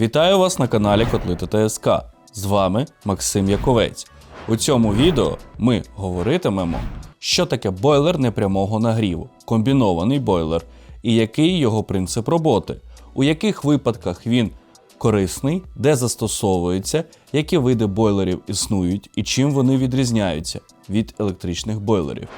Вітаю вас на каналі Котли ТТСК. З вами Максим Яковець. У цьому відео ми говоритимемо, що таке бойлер непрямого нагріву, комбінований бойлер, і який його принцип роботи, у яких випадках він корисний, де застосовується, які види бойлерів існують і чим вони відрізняються від електричних бойлерів.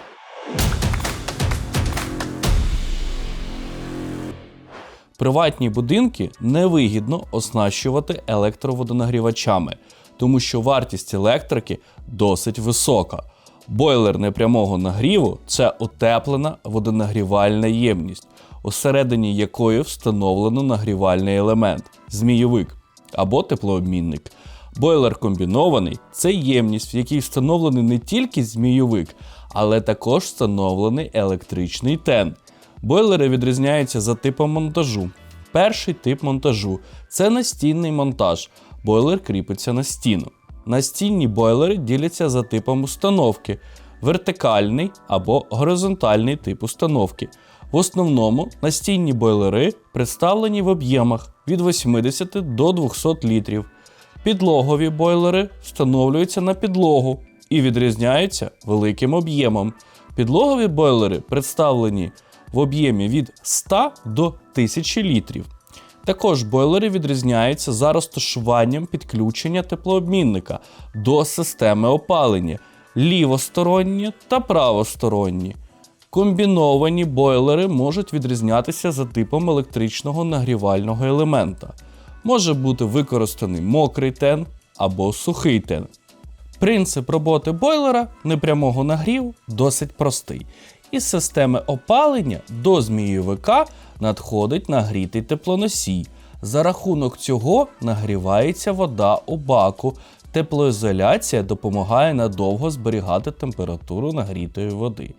Приватні будинки невигідно оснащувати електроводонагрівачами, тому що вартість електрики досить висока. Бойлер непрямого нагріву це утеплена водонагрівальна ємність, усередині якої встановлено нагрівальний елемент змійовик або теплообмінник. Бойлер комбінований це ємність, в якій встановлений не тільки змійовик, але також встановлений електричний тен. Бойлери відрізняються за типом монтажу. Перший тип монтажу це настінний монтаж. Бойлер кріпиться на стіну. Настінні бойлери діляться за типом установки: вертикальний або горизонтальний тип установки. В основному настінні бойлери представлені в об'ємах від 80 до 200 літрів. Підлогові бойлери встановлюються на підлогу і відрізняються великим об'ємом. Підлогові бойлери представлені в об'ємі від 100 до 1000 літрів. Також бойлери відрізняються за розташуванням підключення теплообмінника до системи опалення лівосторонні та правосторонні. Комбіновані бойлери можуть відрізнятися за типом електричного нагрівального елемента. Може бути використаний мокрий тен або сухий тен. Принцип роботи бойлера непрямого нагріву досить простий. Із системи опалення до змійовика надходить нагрітий теплоносій. За рахунок цього нагрівається вода у баку. Теплоізоляція допомагає надовго зберігати температуру нагрітої води.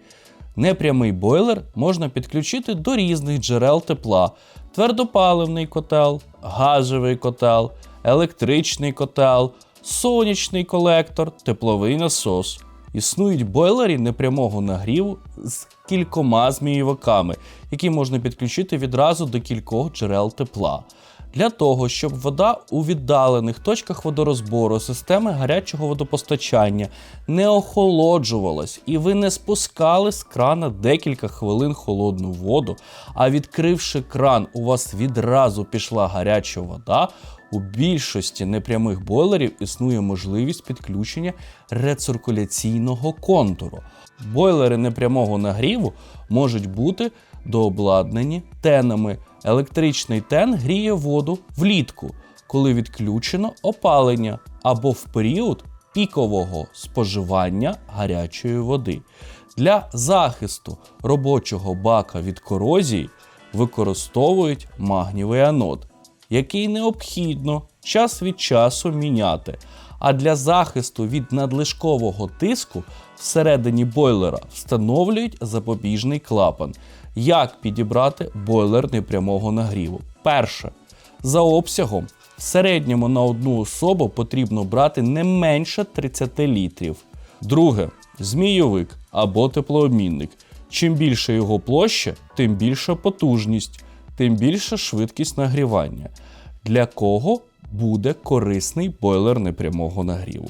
Непрямий бойлер можна підключити до різних джерел тепла: твердопаливний котел, газовий котел, електричний котел, сонячний колектор, тепловий насос. Існують бойлери непрямого нагріву з кількома змійовиками, які можна підключити відразу до кількох джерел тепла. Для того, щоб вода у віддалених точках водорозбору системи гарячого водопостачання не охолоджувалась і ви не спускали з крана декілька хвилин холодну воду, а відкривши кран, у вас відразу пішла гаряча вода. У більшості непрямих бойлерів існує можливість підключення рециркуляційного контуру. Бойлери непрямого нагріву можуть бути дообладнані тенами. Електричний тен гріє воду влітку, коли відключено опалення або в період пікового споживання гарячої води. Для захисту робочого бака від корозії використовують магнівий анод, який необхідно час від часу міняти. А для захисту від надлишкового тиску всередині бойлера встановлюють запобіжний клапан. Як підібрати бойлер непрямого нагріву? Перше. За обсягом в середньому на одну особу потрібно брати не менше 30 літрів. Друге змійовик або теплообмінник. Чим більше його площа, тим більша потужність, тим більша швидкість нагрівання. Для кого буде корисний бойлер непрямого нагріву?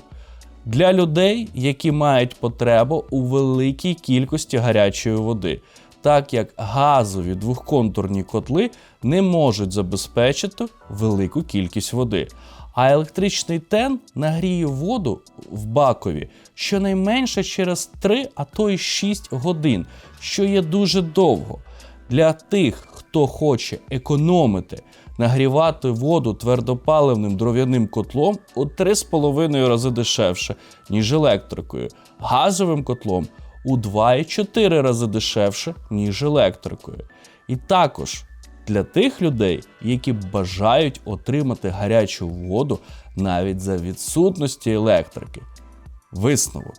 Для людей, які мають потребу у великій кількості гарячої води, так як газові двохконтурні котли не можуть забезпечити велику кількість води. А електричний тен нагріє воду в бакові щонайменше через 3, а то й 6 годин, що є дуже довго. Для тих, хто хоче економити, нагрівати воду твердопаливним дров'яним котлом у 3,5 рази дешевше, ніж електрикою, газовим котлом у 2,4 рази дешевше, ніж електрикою. І також для тих людей, які бажають отримати гарячу воду навіть за відсутності електрики. Висновок.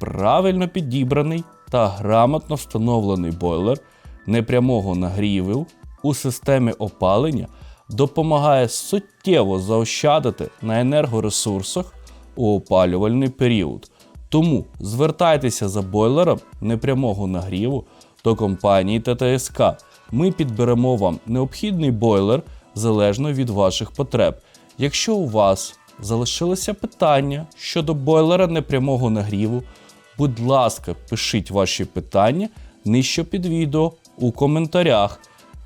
Правильно підібраний та грамотно встановлений бойлер непрямого нагріву у системі опалення допомагає суттєво заощадити на енергоресурсах у опалювальний період. Тому звертайтеся за бойлером непрямого нагріву до компанії ТТСК. Ми підберемо вам необхідний бойлер залежно від ваших потреб. Якщо у вас залишилися питання щодо бойлера непрямого нагріву, будь ласка, пишіть ваші питання нижче під відео у коментарях.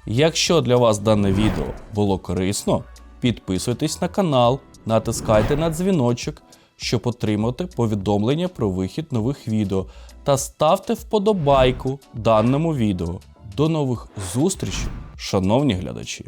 Якщо для вас дане відео було корисно, підписуйтесь на канал, натискайте на дзвіночок, щоб отримати повідомлення про вихід нових відео та ставте вподобайку даному відео. До нових зустрічей, шановні глядачі!